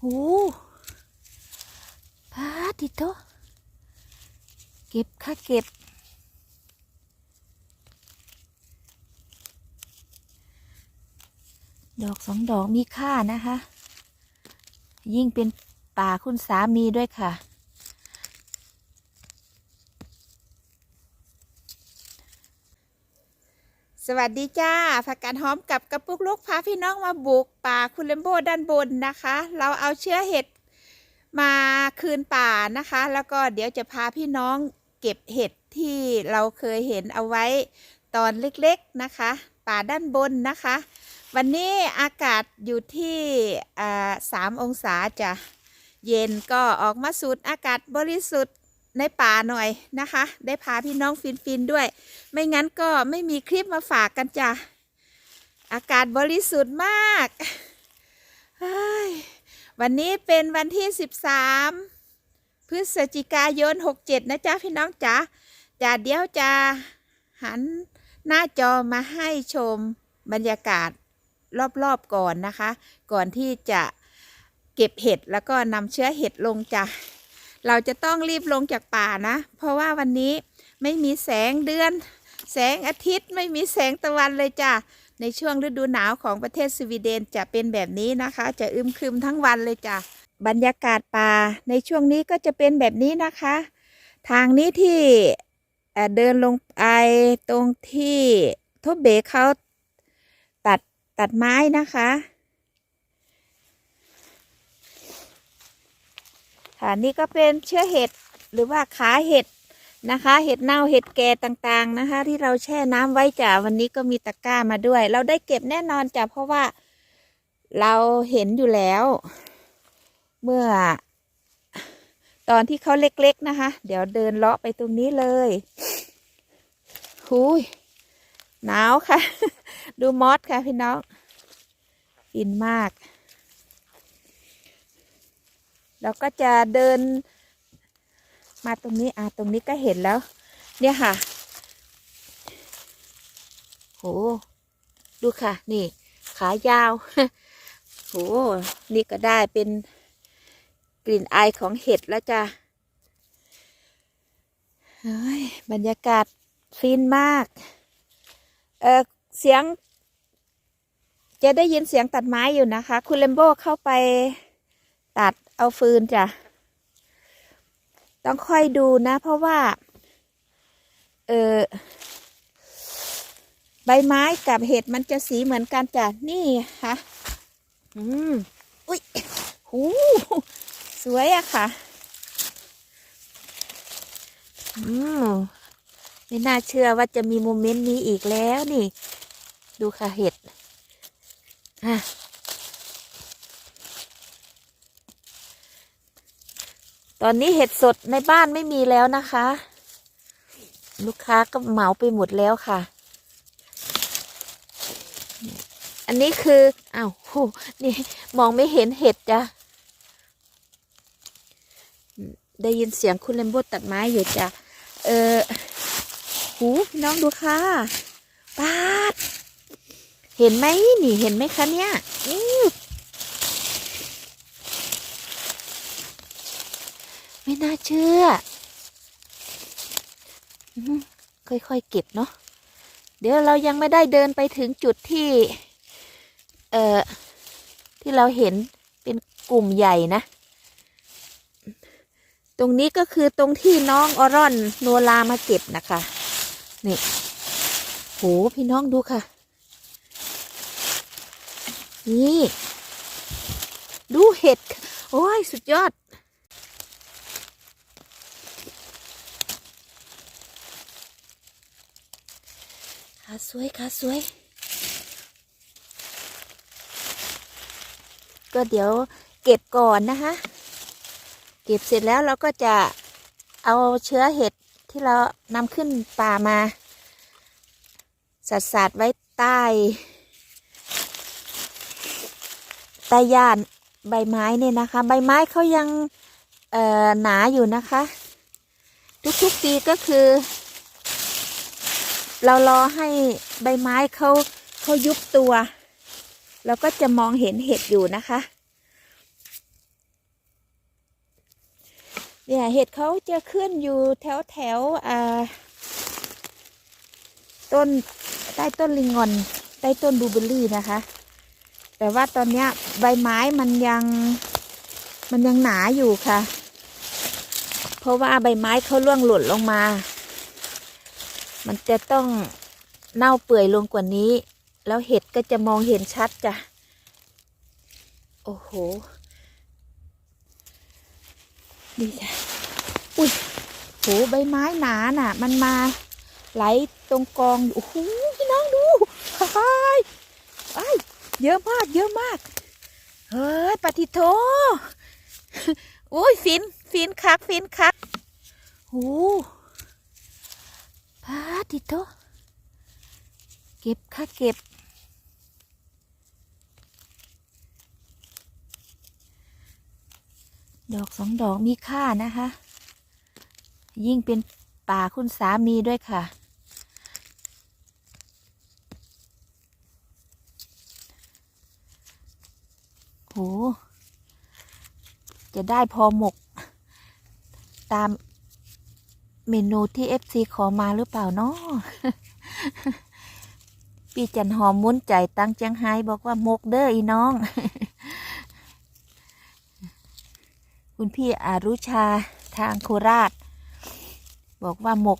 โอ้พาติโตเก็บค่ะเก็บ ดอกสองดอกมีค่านะคะ ยิ่งเป็นป่าคุณสามีด้วยค่ะ สวัสดีจ้าผักกาดหอมกับกระปุกลูกพาพี่น้องมาบุกป่าคุณเลมโบด้านบนนะคะ เราเอาเชื้อเห็ดมาคืนป่านะคะ แล้วก็เดี๋ยวจะพาพี่น้องเก็บเห็ดที่เราเคยเห็นเอาไว้ตอนเล็กๆนะคะ ป่าด้านบนนะคะ วันนี้อากาศอยู่ที่สามองศาจะเย็นก็ออกมาสูดอากาศบริสุทธิ์ ในป่าหน่อยนะคะ ได้พาพี่น้องฟินๆด้วย ไม่งั้นก็ไม่มีคลิปมาฝากกันจ้ะ อากาศบริสุทธิ์มาก วันนี้เป็นวันที่ 13 พฤศจิกายน 67 นะจ๊ะพี่น้องจ๋าจะเดี๋ยวจะหันหน้าจอมาให้ชมบรรยากาศรอบๆก่อนนะคะ ก่อนที่จะเก็บเห็ดแล้วก็นำเชื้อเห็ดลงจ้ะ เราจะต้องรีบลงจากป่านะ เพราะว่าวันนี้ไม่มีแสงเดือน แสงอาทิตย์ไม่มีแสงตะวันเลยจ้ะ ในช่วงฤดูหนาวของประเทศสวีเดนจะเป็นแบบนี้นะคะ จะอึมครึมทั้งวันเลยจ้ะ บรรยากาศป่าในช่วงนี้ก็จะเป็นแบบนี้นะคะ ทางนี้ที่เเดินลงไปตรงที่ทบเบเขาตัดตัดไม้นะคะ ค่ะนี่ก็เป็นเชื้อเห็ดหรือว่าขาเห็ดนะคะ เห็ดเน่าเห็ดแก่ต่างๆนะคะ ที่เราแช่น้ำไว้จ้ะวันนี้ก็มีตะกร้ามาด้วย เราได้เก็บแน่นอนจ้ะเพราะว่าเราเห็นอยู่แล้ว เมื่อ ตอนที่เขาเล็กๆนะคะ เดี๋ยวเดินเลาะไปตรงนี้เลยหุยหนาวค่ะ ดูมอสค่ะพี่น้อง อินมาก เราก็จะเดิน มาตรงนี้อ่าตรงนี้ก็เห็นแล้ว เนี่ยค่ะ โห ดูค่ะ นี่ ขายาว โห นี่ก็ได้เป็นกลิ่นอายของเห็ดแล้วจ้ะเฮ้ยบรรยากาศฟินมาก เออเสียง จะได้ยินเสียงตัดไม้อยู่นะคะ คุณเลมโบเข้าไป ตัดเอาฟืนจ้ะ ต้องค่อยดูนะ เพราะว่า เออใบไม้กับเห็ดมันจะสีเหมือนกันจ้ะ นี่ค่ะ อืม อุ้ยหูสวยอะค่ะ อืม ไม่น่าเชื่อว่าจะมีโมเมนต์นี้อีกแล้วนี่ ดูค่ะเห็ดอะ ตอนนี้เห็ดสดในบ้านไม่มีแล้วนะคะ ลูกค้าก็เหมาไปหมดแล้วค่ะ อันนี้คืออ้าวโหนี่มองไม่เห็นเห็ดจ้ะได้ยินเสียงคุณเลมโบตัดไม้อยู่จ้ะเออหูพี่น้องดูค่ะปาด เห็นไหมนี่เห็นไหมคะเนี่ยนี่ ไม่ น่าเชื่อ ค่อยๆเก็บเนาะ เดี๋ยวเรายังไม่ได้เดินไปถึงจุดที่ เอ่อ ที่เราเห็นเป็นกลุ่มใหญ่นะ ตรงนี้ก็คือตรงที่น้องออรอนโนลามาเก็บนะคะ นี่ โห พี่น้องดูค่ะ นี่ ดูเห็ด โอ้ย สุดยอด สวยขาสวย ก็เดี๋ยวเก็บก่อนนะคะ เก็บเสร็จแล้วเราก็จะเอาเชื้อเห็ดที่เรานำขึ้นป่ามาสัดสาดไว้ใต้ใต้ย่านใบไม้เนี่ยนะคะ ใบไม้เขายังหนาอยู่นะคะ ทุกๆปีก็คือ เรารอให้ใบไม้เขาเขายุบตัวแล้วก็จะมองเห็นเห็ดอยู่นะคะ เนี่ยเห็ดเขาจะขึ้นอยู่แถวแถวต้นใต้ต้นลิงงอนใต้ต้นบลูเบอรี่นะคะ แต่ว่าตอนนี้ใบไม้มันยังมันยังหนาอยู่ค่ะ เพราะว่าใบไม้เขาร่วงหล่นลงมา มันจะต้องเน่าเปื่อยลงกว่านี้ แล้วเห็ดก็จะมองเห็นชัดจ้ะ โอ้โห ดีจ้ะ อุ้ยโหใบไม้หนาน่ะ มันมาไหลตรงกองอยู่โอ้โหพี่น้องดูไอ้ยไอ้เยอะมาก เยอะมาก เฮ้ยปฏิโทอุ้ยฟิน ฟินคัก ฟินคักโอ้ ปฏิโทเก็บค่ะเก็บ ดอกสองดอกมีค่านะคะ ยิ่งเป็นป่าคุณสามีด้วยค่ะ โห จะได้พอหมก ตาม เมนูที่ FC ขอมาหรือเปล่าเนาะพี่จันหอมมุ้นใจตั้งเจียงไฮ้บอกว่ามกเด้ออีน้อง คุณพี่อารุชาทางโคราช บอกว่าหมก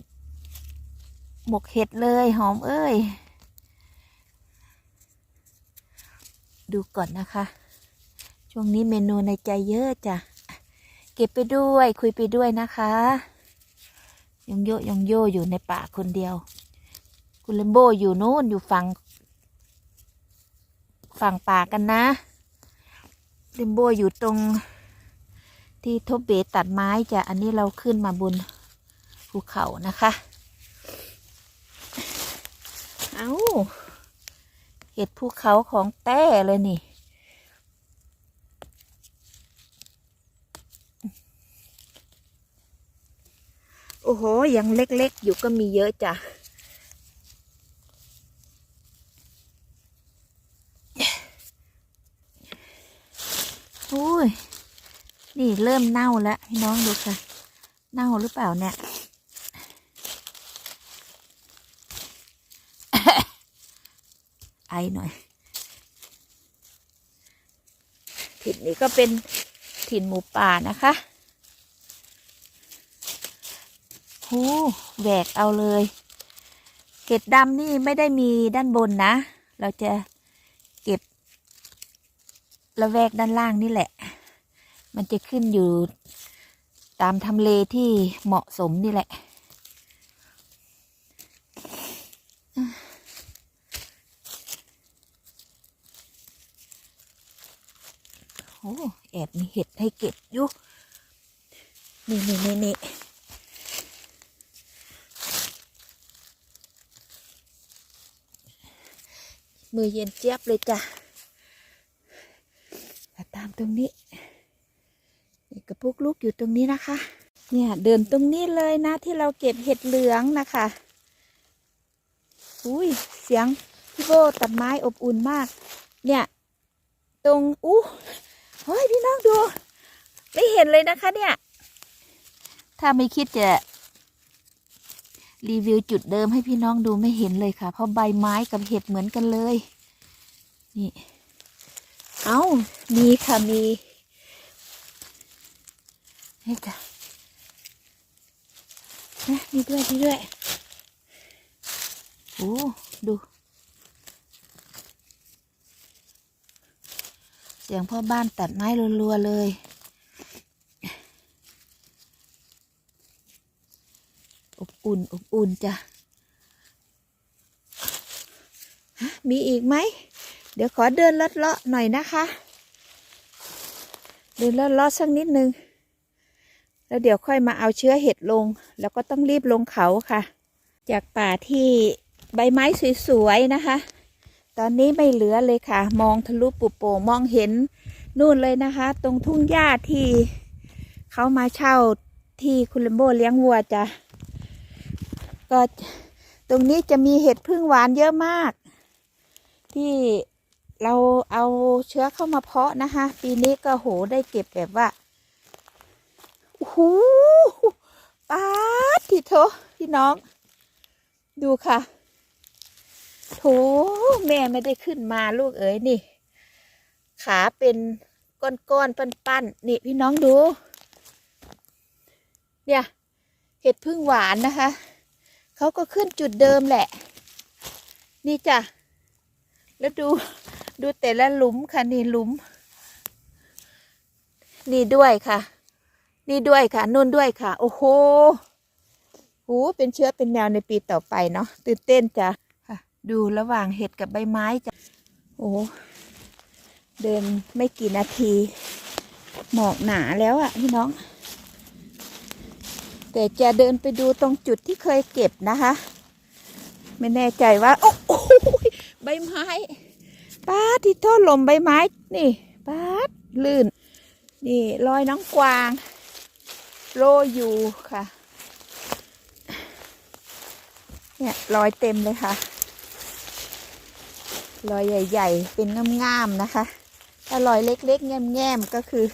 หมกเห็ดเลยหอมเอ้ย ดูก่อนนะคะ ช่วงนี้เมนูในใจเยอะจ้ะ เก็บไปด้วยคุยไปด้วยนะคะ ยองโยยองโยอยู่ในป่าคนเดียว คุณเลมโบอยู่นู้นอยู่ฝั่งฝั่งป่ากันนะเลมโบอยู่ตรงที่ทบเบตัดไม้จะอันนี้เราขึ้นมาบนภูเขานะคะ เอาเห็ดภูเขาของแต้เลยนี่ โอ้โห ยังเล็กๆ อยู่ก็มีเยอะจ้ะ โอ้ย นี่เริ่มเน่าแล้วพี่น้องดูค่ะ เน่าหรือเปล่าเนี่ย ไอหน่อย ถิ่นนี้ก็เป็นถิ่นหมูป่านะคะ โอ้แหวกเอาเลย เกล็ดดำนี่ไม่ได้มีด้านบนนะ เราจะเก็บระแวกด้านล่างนี่แหละ มันจะขึ้นอยู่ตามทำเลที่เหมาะสมนี่แหละ โอ้ แอบมีเห็ดให้เก็บอยู่ นี่นี่นี่นี่ มือเย็นเจี๊ยบเลยจ้ะตามตรงนี้นกระปุกลูกอยู่ตรงนี้นะคะ เนี่ยเดินตรงนี้เลยนะที่เราเก็บเห็ดเหลืองนะคะ อุ้ยเสียงพี่โบตัดไม้อบอุ่นมาก เนี่ย ตรงอู้เฮ้ยพี่น้องดู ไม่เห็นเลยนะคะเนี่ย ถ้าไม่คิดจะ รีวิวจุดเดิมให้พี่น้องดูไม่เห็นเลยค่ะ เพราะใบไม้กับเห็ดเหมือนกันเลย นี่ เอา้า มีค่ะมีนี่จ้ะนะมีด้วยมีด้วย โอ้ ดู เสียงพ่อบ้านตัดไม้รัวๆเลย อบอุ่นอบอุ่นจ้ะมีอีกไหม เดี๋ยวขอเดินลัดเลาะหน่อยนะคะ เดินลัดเลาะสักนิดนึง แล้วเดี๋ยวค่อยมาเอาเชื้อเห็ดลง แล้วก็ต้องรีบลงเขาค่ะ จากป่าที่ใบไม้สวยๆนะคะ ตอนนี้ไม่เหลือเลยค่ะ มองทะลุปุโปงมองเห็นนู่นเลยนะคะ ตรงทุ่งหญ้าที่เขามาเช่าที่คุณเลมโบเลี้ยงวัวจ้ะ ก็ตรงนี้จะมีเห็ดพึ่งหวานเยอะมาก ที่เราเอาเชื้อเข้ามาเพาะนะคะ ปีนี้ก็โหได้เก็บแบบว่าโอ้โหป๊าที่โถพี่น้อง ดูค่ะโถแม่ไม่ได้ขึ้นมาลูกเอ๋ยนี่ ขาเป็นก้อนๆปั้นๆนี่พี่น้องดู เนี่ย เห็ดพึ่งหวานนะคะ เขาก็ขึ้นจุดเดิมแหละ นี่จ้ะ แล้วดูดูแต่ละหลุมค่ะ นี่หลุม นี่ด้วยค่ะ นี่ด้วยค่ะนู่นด้วยค่ะ โอ้โหโหเป็นเชื้อเป็นแนวในปีต่อไปเนาะตื่นเต้นจ้ะดูระหว่างเห็ดกับใบไม้จ้ะโอ้เดินไม่กี่นาที หมอกหนาแล้วอะพี่น้อง แต่จะเดินไปดูตรงจุดที่เคยเก็บนะคะ ไม่แน่ใจว่า โอ้โหใบไม้ป้าดที่โทษลมใบไม้ นี่ป้าดลื่น นี่รอยน้องกวาง โรยอยู่ค่ะ เนี่ยรอยเต็มเลยค่ะ รอยใหญ่ ๆ เป็นงามๆนะคะ ถ้ารอยเล็กๆ แง่มๆ ก็คือ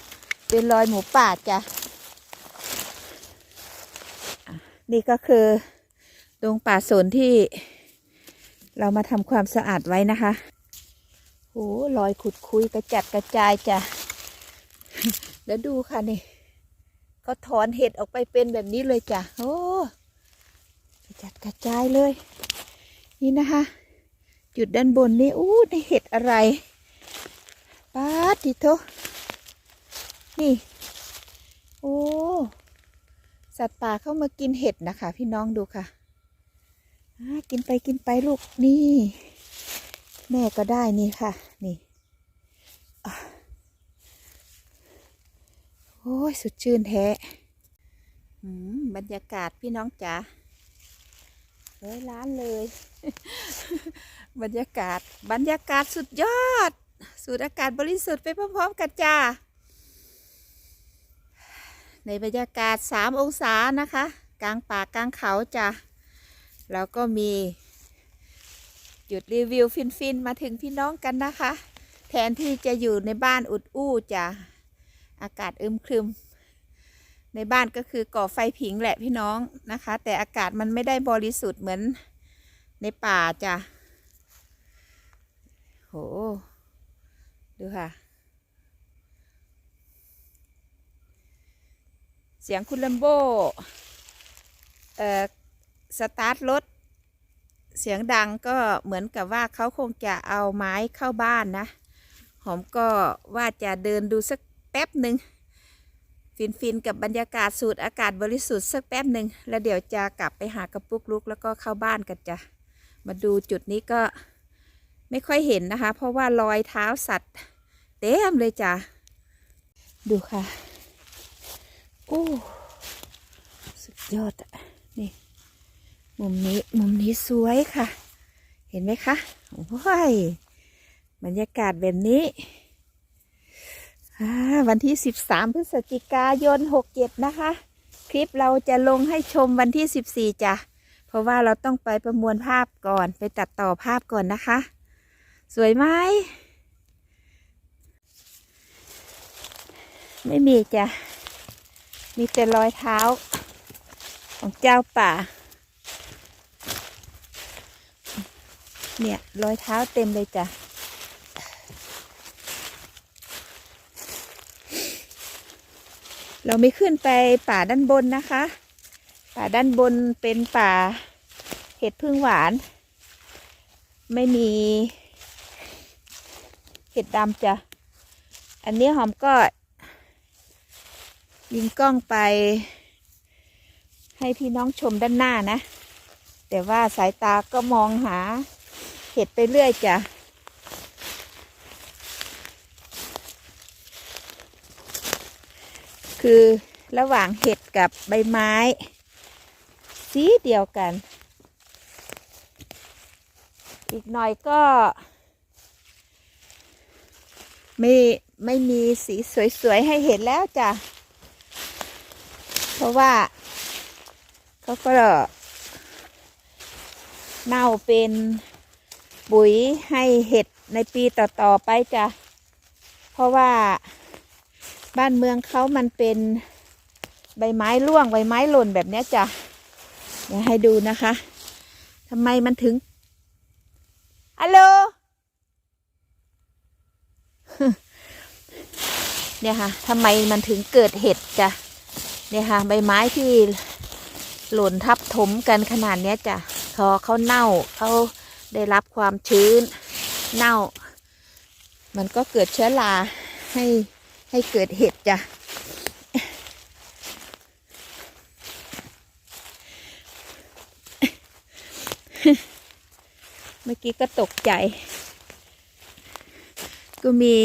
เป็นรอยหมูป่าจ้ะ นี่ก็คือตรงป่าสนที่เรามาทำความสะอาดไว้นะคะโอ้รอยขุดคุยกระจัดกระจายจ้ะ แล้วดูค่ะนี่เขาถอนเห็ดออกไปเป็นแบบนี้เลยจ้ะ โอ้กระจัดกระจายเลย นี่นะคะ จุดด้านบนนี่อู้ในเห็ดอะไรป้าดดิโทนี่ โอ้ สัตว์ป่าเข้ามากินเห็ดนะคะ พี่น้องดูค่ะกินไปกินไปลูกนี่ แม่ก็ได้นี่ค่ะ นี่โอ้ยสุดชื่นแท้บรรยากาศพี่น้องจ๋าร้ยล้านเลย บรรยากาศบรรยากาศสุดยอด สูดอากาศบริสุทธิ์ไปพร้อมๆกันจ้า ในบรรยากาศ 3 องศานะคะ กลางป่ากลางเขาจ้ะแล้วก็มีจุดรีวิวฟินๆ มาถึงพี่น้องกันนะคะ แทนที่จะอยู่ในบ้านอุดอู้จ้ะอากาศอึมครึม ในบ้านก็คือก่อไฟผิงแหละพี่น้องนะคะ แต่อากาศมันไม่ได้บริสุทธิ์เหมือนในป่าจ้ะโห ดูค่ะ เสียงคุณลัมโบเอ่อสตาร์ทรถ เสียงดังก็เหมือนกับว่าเขาคงจะเอาไม้เข้าบ้านนะ หอมก็ว่าจะเดินดูสักแป๊บหนึ่งฟินฟินๆกับบรรยากาศสูดอากาศบริสุทธิ์สักแป๊บหนึ่งแล้วเดี๋ยวจะกลับไปหากระปุกลุกแล้วก็เข้าบ้านกันจ้ะมาดูจุดนี้ก็ไม่ค่อยเห็นนะคะ เพราะว่ารอยเท้าสัตว์ เต็มเลยจ้ะดูค่ะ โอ้ สุดยอดอะนี่ มุมนี้ มุมนี้สวยค่ะ เห็นไหมคะ โอ้ย บรรยากาศแบบนี้ วันที่ 13 พฤศจิกายน 67 นะคะ คลิปเราจะลงให้ชมวันที่ 14จ้ะ เพราะว่าเราต้องไปประมวลภาพก่อน ไปตัดต่อภาพก่อนนะคะ สวยไหมไม่มีจ้ะ มีแต่รอยเท้า ของเจ้าป่า เนี่ยรอยเท้าเต็มเลยจ้ะเราไม่ขึ้นไปป่าด้านบนนะคะ ป่าด้านบนเป็นป่าเห็ดพึ่งหวาน ไม่มี เห็ดดำจ้ะ อันนี้หอมก็ ยิงกล้องไป ให้พี่น้องชมด้านหน้านะ แต่ว่าสายตาก็มองหา เห็ดไปเรื่อยจ้ะคือระหว่างเห็ดกับใบไม้ สีเดียวกัน อีกหน่อยก็ ไม่ไม่มีสีสวยๆให้เห็นแล้วจ้ะ ราะว่าเขาก็เน่าเป็นปุ๋ยให้เห็ดในปีต่อ ๆ ไปจ้ะ เพราะว่าบ้านเมืองเขามันเป็นใบไม้ร่วงใบไม้หล่นแบบนี้จ้ะเดี๋ยวให้ดูนะคะทำไมมันถึงฮัลโหลเนี่ยค่ะทำไมมันถึงเกิดเห็ดจ้ะ เนี่ยค่ะ ใบไม้ที่หล่นทับถมกันขนาดเนี้ยจ้ะพอเขาเน่าเขาได้รับความชื้นเน่า มันก็เกิดเชื้อราให้ให้เกิดเห็ดจ้ะเมื่อกี้ก็ตกใจ ก็มี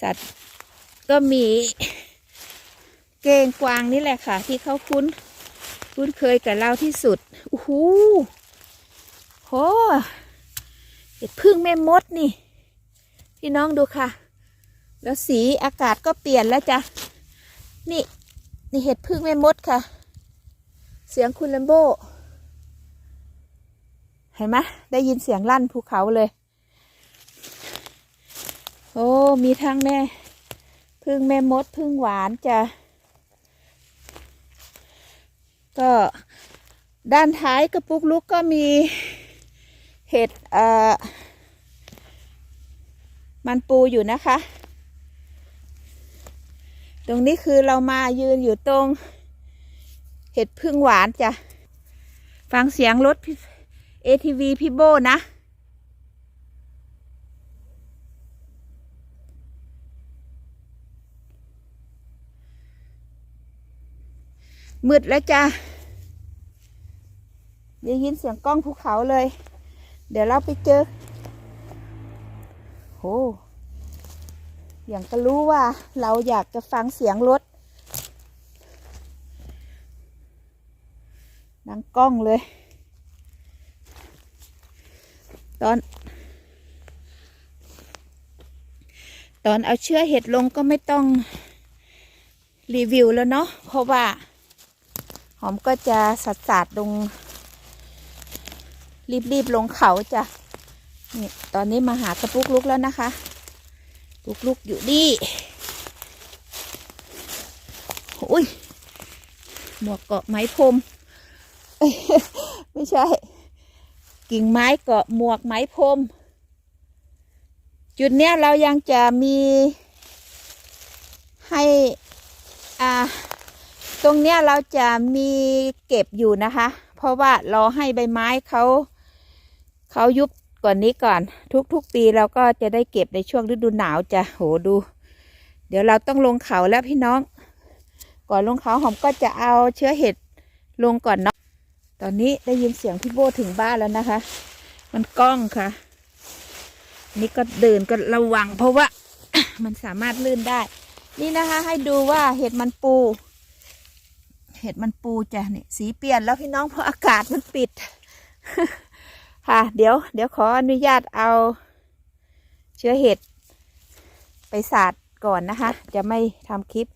สัตว์ ก็มีเก้งกวางนี่แหละค่ะ ที่เขาคุ้น คุ้นเคยกับเราที่สุดโอ้โหโหเห็ดพึ่งแม่มดนี่ พี่น้องดูค่ะ แล้วสีอากาศก็เปลี่ยนแล้วจ้ะ นี่ นี่เห็ดพึ่งแม่มดค่ะ เสียงคุณแลมโบเห็นไหมได้ยินเสียงลั่นภูเขาเลย โอ้ มีทั้งแม่ พึ่งแม่มดพึ่งหวานจะ ก็ด้านท้ายกระปุกลุกก็มีเห็ดเอ่อมันปูอยู่นะคะ ตรงนี้คือเรามายืนอยู่ตรง เห็ดพึ่งหวานจ้ะ ฟังเสียงรถ ATV พี่โบนะ มืดแล้วจ้ะได้ยินเสียงกล้องภูเขาเลย เดี๋ยวเราไปเจอ โห อย่างก็รู้ว่าเราอยากจะฟังเสียงรถนังกล้องเลย ตอน ตอนเอาเชื้อเห็ดลงก็ไม่ต้องรีวิวแล้วเนาะ เพราะว่า หอมก็จะสัดสาดลง รีบๆลงเขาจ้ะนี่ตอนนี้มาหากระปุกลุกแล้วนะคะปุกลุกอยู่นี่อุ้ยหมวกเกาะไม้พรมไม่ใช่ กิ่งไม้เกาะหมวกไม้พรมจุดเนี้ยเรายังจะมีให้อ่า ตรงเนี้ยเราจะมีเก็บอยู่นะคะ เพราะว่ารอให้ใบไม้เขาเขายุบก่อนนี้ก่อน ทุกๆปีเราก็จะได้เก็บในช่วงฤดูหนาวจะโหดู เดี๋ยวเราต้องลงเขาแล้วพี่น้อง ก่อนลงเขาหอมก็จะเอาเชื้อเห็ดลงก่อนเนาะตอนนี้ได้ยินเสียงพี่โบถึงบ้านแล้วนะคะ มันกล้องค่ะ นี่ก็เดินก็ระวังเพราะว่า มันสามารถลื่นได้ นี่นะคะให้ดูว่าเห็ดมันปู เห็ดมันปูจ้ะนี่สีเปลี่ยนแล้วพี่น้องเพราะอากาศมันปิด ค่ะ เดี๋ยว เดี๋ยวขออนุญาตเอา เชื้อเห็ด ไปสาดก่อนนะคะ จะไม่ทำคลิป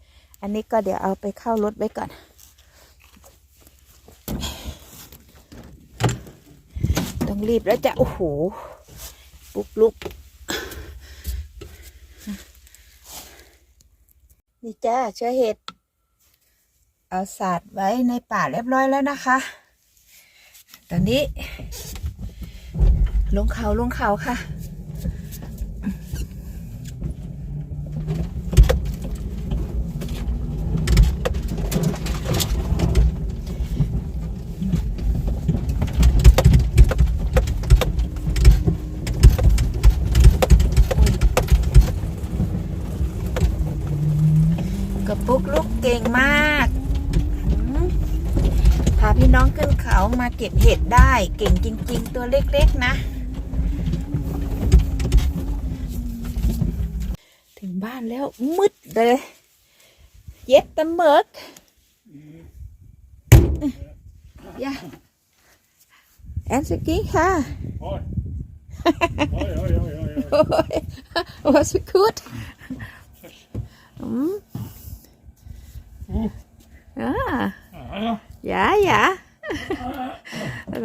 อันนี้ก็เดี๋ยวเอาไปเข้ารถไว้ก่อน ต้องรีบแล้วจะ โอ้โหปุกลุกนี่จ้าเชื้อเห็ด เอาสาดไว้ในป่าเรียบร้อยแล้วนะคะ ตอนนี้ ลงเขาลงเขาค่ะ กระปุกลูกเก่งมากอืมพาพี่น้องขึ้นเขามาเก็บเห็ดได้เก่งจริง ๆ ตัวเล็กๆนะ ถึงบ้านแล้วมืดเลย เย็ดตะเมิกย่าแอนสกี้ค่ะ Oj. Oj, oj, oj, oj, oj. โอ้ย was good อืม Uh, อ่า ja, ja. อย่าอย่า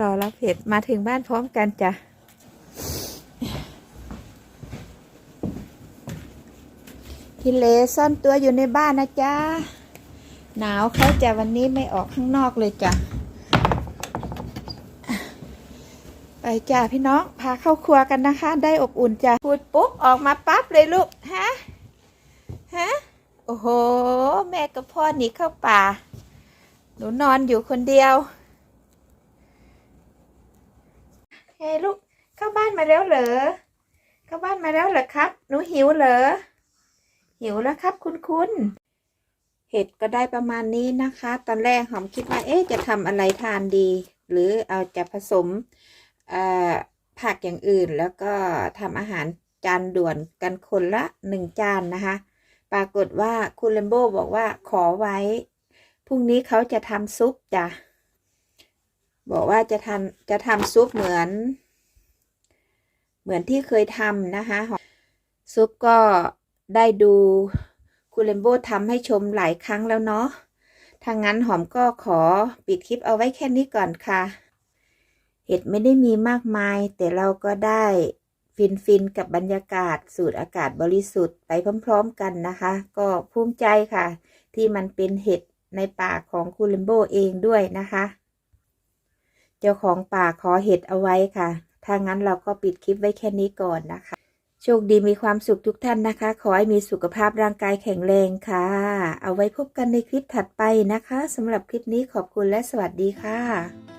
รอรับเห็ดมาถึงบ้านพร้อมกันจ้ะทพี่เลซ่อนตัวอยู่ในบ้านนะจ๊ะ หนาวเขาจะวันนี้ไม่ออกข้างนอกเลยจ้ะ ไปจ้าพี่น้อง พาเข้าครัวกันนะคะ ได้อบอุ่นจ้ะ พูดปุ๊บ ออกมาปั๊บเลยลูก ฮะ ฮะ โอ้โห แม่กับพ่อหนีเข้าป่า หนูนอนอยู่คนเดียว เฮ้ยลูก เข้าบ้านมาแล้วเหรอ เข้าบ้านมาแล้วเหรอครับ หนูหิวเหรอ หิวแล้วครับ คุณคุณเห็ดก็ได้ประมาณนี้นะคะ ตอนแรกหอมคิดว่า เอ๊ะ จะทำอะไรทานดี หรือเอาจะผสมผักอย่างอื่น แล้วก็ทำอาหารจานด่วนกันคนละหนึ่งจานนะคะ ปรากฏว่าคุณเลมโบบอกว่าขอไว้ พรุ่งนี้เขาจะทำซุปจ้ะ บอกว่าจะทำจะทำซุปเหมือน เหมือนที่เคยทำนะคะ ซุปก็ได้ดูคุณเลมโบทำให้ชมหลายครั้งแล้วเนาะทางนั้นหอมก็ขอปิดคลิปเอาไว้แค่นี้ก่อนค่ะ เห็ดไม่ได้มีมากมาย แต่เราก็ได้ฟินฟินๆกับบรรยากาศสูดอากาศบริสุทธิ์ไปพร้อมๆกันนะคะ ก็ภูมิใจค่ะ ที่มันเป็นเห็ดในป่าของคุณเลมโบเองด้วยนะคะ เจ้าของป่าขอเห็ดเอาไว้ค่ะ ถ้างั้นเราก็ปิดคลิปไว้แค่นี้ก่อนนะคะ โชคดีมีความสุขทุกท่านนะคะ ขอให้มีสุขภาพร่างกายแข็งแรงค่ะ เอาไว้พบกันในคลิปถัดไปนะคะสำหรับคลิปนี้ขอบคุณและสวัสดีค่ะ